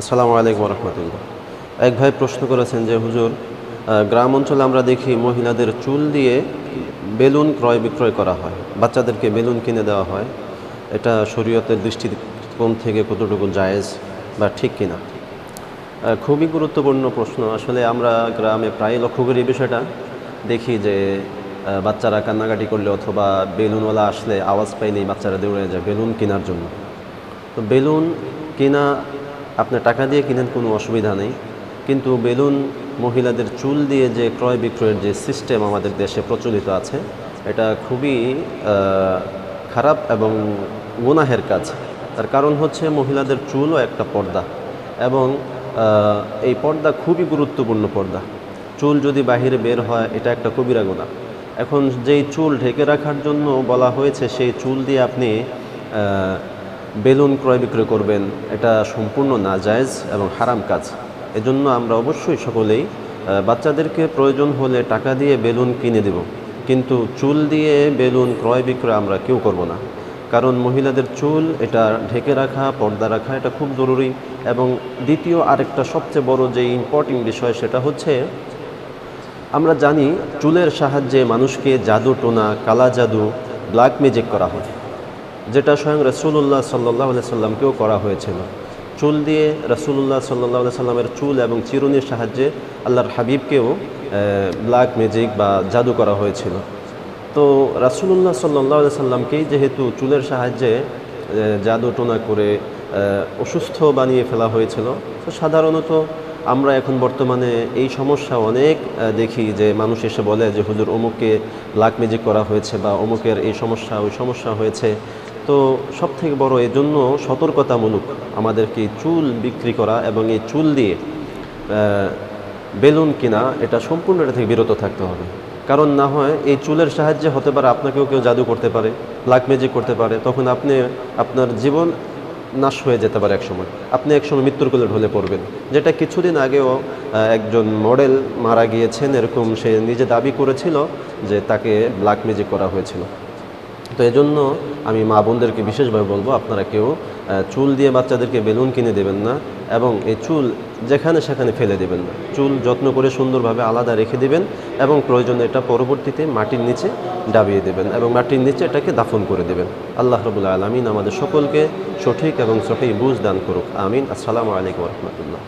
আসসালামু আলাইকুম রহমতুল্লাহ। এক ভাই প্রশ্ন করেছেন যে, হুজুর গ্রাম অঞ্চলে আমরা দেখি মহিলাদের চুল দিয়ে বেলুন ক্রয় বিক্রয় করা হয়, বাচ্চাদেরকে বেলুন কিনে দেওয়া হয়। এটা শরীয়তের দৃষ্টিকোণ থেকে কতটুকু জায়েজ বা ঠিক কিনা? খুবই গুরুত্বপূর্ণ প্রশ্ন। আসলে আমরা গ্রামে প্রায় লক্ষ্য করি বিষয়টা। দেখি যে বাচ্চারা কান্নাকাটি করলে অথবা বেলুনওয়ালা আসলে আওয়াজ পাইলেই বাচ্চারা দৌড়ে যায় বেলুন কেনার জন্য। তো বেলুন কেনা আপনি টাকা দিয়ে কিনেন, কোনো অসুবিধা নেই। কিন্তু বেলুন মহিলাদের চুল দিয়ে যে ক্রয় বিক্রয়ের যে সিস্টেম আমাদের দেশে প্রচলিত আছে, এটা খুবই খারাপ এবং গুনাহের কাজ। তার কারণ হচ্ছে মহিলাদের চুলও একটা পর্দা এবং এই পর্দা খুবই গুরুত্বপূর্ণ পর্দা। চুল যদি বাহিরে বের হয়, এটা একটা কবিরা গুণা এখন যেই চুল ঢেকে রাখার জন্য বলা হয়েছে, সেই চুল দিয়ে আপনি বেলুন ক্রয় বিক্রয় করবেন, এটা সম্পূর্ণ নাজায়েজ এবং হারাম কাজ। এজন্য আমরা অবশ্যই সকলেই বাচ্চাদেরকে প্রয়োজন হলে টাকা দিয়ে বেলুন কিনে দেব। কিন্তু চুল দিয়ে বেলুন ক্রয় বিক্রয় আমরা কেউ করব না। কারণ মহিলাদের চুল, এটা ঢেকে রাখা, পর্দা রাখা, এটা খুব জরুরি। এবং দ্বিতীয় আরেকটা সবচেয়ে বড় যে ইম্পর্টেন্ট বিষয়, সেটা হচ্ছে, আমরা জানি চুলের সাহায্যে মানুষকে জাদু টোনা, কালা জাদু ব্ল্যাক ম্যাজিক করা হয়। যেটা স্বয়ং রসুল্লাহ সাল্লাহ সাল্লামকেও করা হয়েছিল। চুল দিয়ে রসুল্লাহ সাল্লাহ সাল্লামের চুল এবং চিরুনির সাহায্যে আল্লাহর হাবিবকেও ব্ল্যাক ম্যাজিক বা জাদু করা হয়েছিল। তো রাসুলুল্লাহ সাল্লাহ সাল্লামকেই যেহেতু চুলের সাহায্যে জাদু টোনা করে অসুস্থ বানিয়ে ফেলা হয়েছিল, তো সাধারণত আমরা এখন বর্তমানে এই সমস্যা অনেক দেখি যে মানুষ এসে বলে যে, হুজুর, অমুককে ব্ল্যাক ম্যাজিক করা হয়েছে বা অমুকের এই সমস্যা, ওই সমস্যা হয়েছে। তো সব থেকে বড় এজন্য সতর্কতামূলক আমাদেরকে চুল বিক্রি করা এবং এই চুল দিয়ে বেলুন কিনা, এটা সম্পূর্ণ এটা থেকে বিরত থাকতে হবে। কারণ না হয় এই চুলের সাহায্যে হতে পারে আপনাকেও কেউ জাদু করতে পারে ব্ল্যাক ম্যাজিক করতে পারে, তখন আপনি, আপনার জীবন নাশ হয়ে যেতে পারে একসময়। আপনি একসময় মৃত্যুর কোলে ঢলে পড়বেন। যেটা কিছুদিন আগেও একজন মডেল মারা গিয়েছেন, এরকম সে নিজে দাবি করেছিল যে তাকে ব্ল্যাক ম্যাজিক করা হয়েছিল। তো এজন্য আমি মা বোনদেরকে বিশেষভাবে বলব, আপনারা কেউ চুল দিয়ে বাচ্চাদেরকে বেলুন কিনে দেবেন না এবং এই চুল যেখানে সেখানে ফেলে দেবেন না। চুল যত্ন করে সুন্দরভাবে আলাদা রেখে দেবেন এবং প্রয়োজনে এটা পরবর্তীতে মাটির নিচে ডাবিয়ে দেবেন এবং মাটির নিচে এটাকে দাফন করে দেবেন। আল্লাহ রবুল্লা আলমিন আমাদের সকলকে সঠিক এবং সঠিক বুঝ দান করুক। আমিন। আসসালামু আলাইকুম রহমতুল্লাহ।